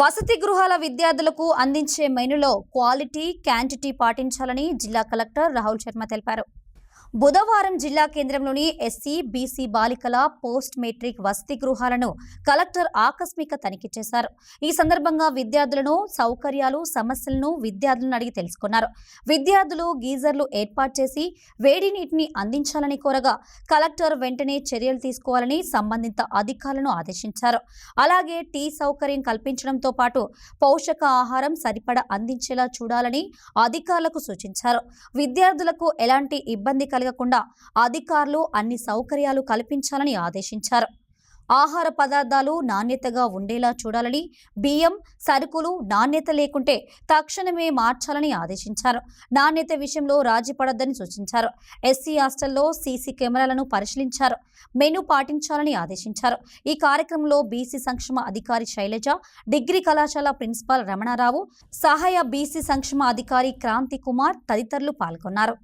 వసతి గృహాల విద్యార్థులకు అందించే మెనులో క్వాలిటీ క్యాంటిటీ పాటించాలని జిల్లా కలెక్టర్ రాహుల్ శర్మ తెలిపారు. బుధవారం జిల్లా కేంద్రంలోని ఎస్సీ బీసీ బాలికల పోస్ట్ మెట్రిక్ వసతి గృహాలను కలెక్టర్ ఆకస్మిక తనిఖీ చేశారు. ఈ సందర్భంగా విద్యార్థులను సౌకర్యాలు సమస్యలను విద్యార్థులను అడిగి తెలుసుకున్నారు. విద్యార్థులు గీజర్లు ఏర్పాటు చేసి వేడి నీటిని అందించాలని కోరగా కలెక్టర్ వెంటనే చర్యలు తీసుకోవాలని సంబంధిత అధికారులను ఆదేశించారు. అలాగే టీ సౌకర్యం కల్పించడంతో పాటు పోషక ఆహారం సరిపడ అందించేలా చూడాలని అధికారులకు సూచించారు. విద్యార్థులకు ఎలాంటి ఇబ్బంది కలగకుండా అధికారులు అన్ని సౌకర్యాలు కల్పించాలని ఆదేశించారు. ఆహార పదార్థాలు నాణ్యతగా ఉండేలా చూడాలని బియ్యం సరుకులు నాణ్యత లేకుంటే తక్షణమే మార్చాలని ఆదేశించారు. నాణ్యత విషయంలో రాజీ పడొద్దని సూచించారు. ఎస్సీ హాస్టల్లో సీసీ కెమెరాలను పరిశీలించారు. మెను పాటించాలని ఆదేశించారు. ఈ కార్యక్రమంలో బీసీ సంక్షేమ అధికారి శైలజ డిగ్రీ కళాశాల ప్రిన్సిపాల్ రమణారావు సహాయ బీసీ సంక్షేమ అధికారి క్రాంతి కుమార్ తదితరులు పాల్గొన్నారు.